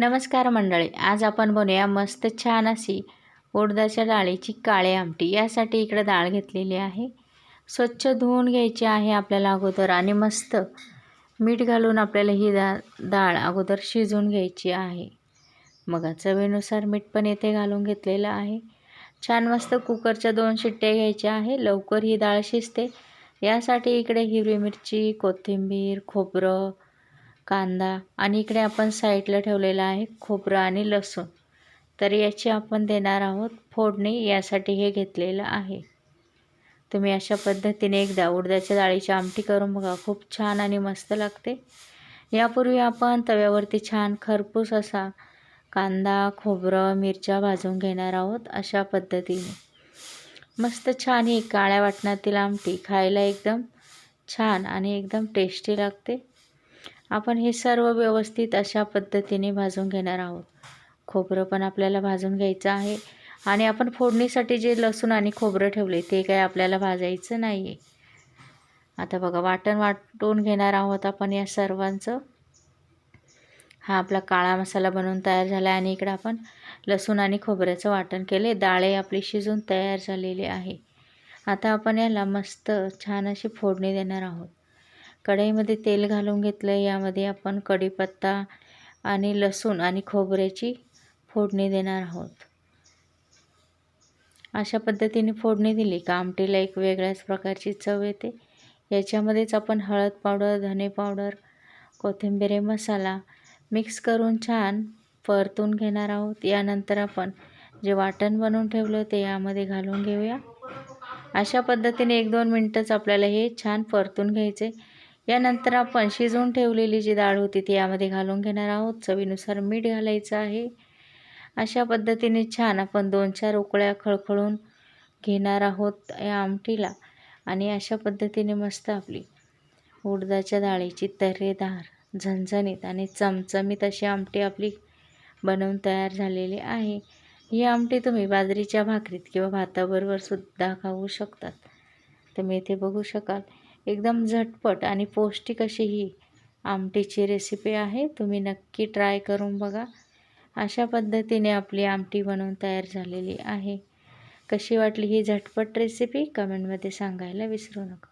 नमस्कार मंडळी आज आपण बनवूया मस्त छान अशी उडदाच्या डाळीची काळे आमटी. यासाठी इकडे डाळ घेतलेली आहे. स्वच्छ धुवून घ्यायची आहे आपल्याला अगोदर आणि मस्त मीठ घालून आपल्याला ही दा डाळ अगोदर शिजवून घ्यायची आहे. मग चवीनुसार मीठ पण येथे घालून घेतलेलं आहे. छान मस्त कुकरच्या दोन शिट्ट्या घ्यायच्या आहे. लवकर ही डाळ शिजते. यासाठी इकडे हिरवी मिरची कोथिंबीर खोबरं कांदा आणि इकडे आपण साईडला ठेवलेला आहे खोबरं आणि लसूण. तर याची आपण देणार आहोत फोडणी यासाठी हे घेतलेलं आहे. तुम्ही अशा पद्धतीने एकदा उडदाच्या डाळीची आमटी करून बघा खूप छान आणि मस्त लागते. यापूर्वी आपण तव्यावरती छान खरपूस असा कांदा खोबरं मिरच्या भाजून घेणार आहोत अशा पद्धतीने. मस्त छान ही काळ्या वाटणातील आमटी खायला एकदम छान आणि एकदम टेस्टी लागते. आपण हे सर्व व्यवस्थित अशा पद्धतीने भाजून घेणार आहोत. खोबरं पण आपल्याला भाजून घ्यायचं आहे. आणि आपण फोडणीसाठी जे लसूण आणि खोबरं ठेवले ते काय आपल्याला भाजायचं नाही आहे आता बघा वाटण वाटून घेणार आहोत आपण या सर्वांचं. हा आपला काळा मसाला बनवून तयार झाला आहे आणि इकडं आपण लसूण आणि खोबऱ्याचं वाटण केले डाळे आपली शिजून तयार झालेली आहे. आता आपण याला मस्त छान अशी फोडणी देणार आहोत. कढईमध्ये तेल घालून घेतलं यामध्ये आपण कढीपत्ता आणि लसूण आणि खोबऱ्याची फोडणी देणार आहोत. अशा पद्धतीने फोडणी दिली का आमटीला एक वेगळ्याच प्रकारची चव येते. याच्यामध्येच आपण हळद पावडर धने पावडर कोथिंबिरी मसाला मिक्स करून छान परतून घेणार आहोत. यानंतर आपण जे वाटण बनवून ठेवलं ते यामध्ये घालून घेऊया. अशा पद्धतीने एक दोन मिनटंच आपल्याला हे छान परतून घ्यायचे. यानंतर आपण शिजवून ठेवलेली जी डाळ होती ती यामध्ये घालून घेणार आहोत. चवीनुसार मीठ घालायचं आहे. अशा पद्धतीने छान आपण दोन चार उकळ्या खळखळून घेणार आहोत या आमटीला. आणि अशा पद्धतीने मस्त आपली उडदाच्या डाळीची तर्रेदार झणझणीत आणि चमचमीत अशी आमटी आपली बनवून तयार झालेली आहे. ही आमटी तुम्ही बाजरीच्या भाकरीत किंवा भाताबरोबर सुद्धा खाऊ शकतात. तुम्ही इथे बघू शकाल. एकदम झटपट आणि पौष्टिक अशी ही आमटीची रेसिपी आहे. तुम्ही नक्की ट्राय करून बघा. अशा पद्धतीने आपली आमटी बनवून तयार झालेली आहे. कशी वाटली ही झटपट रेसिपी कमेंटमध्ये सांगायला विसरू नका.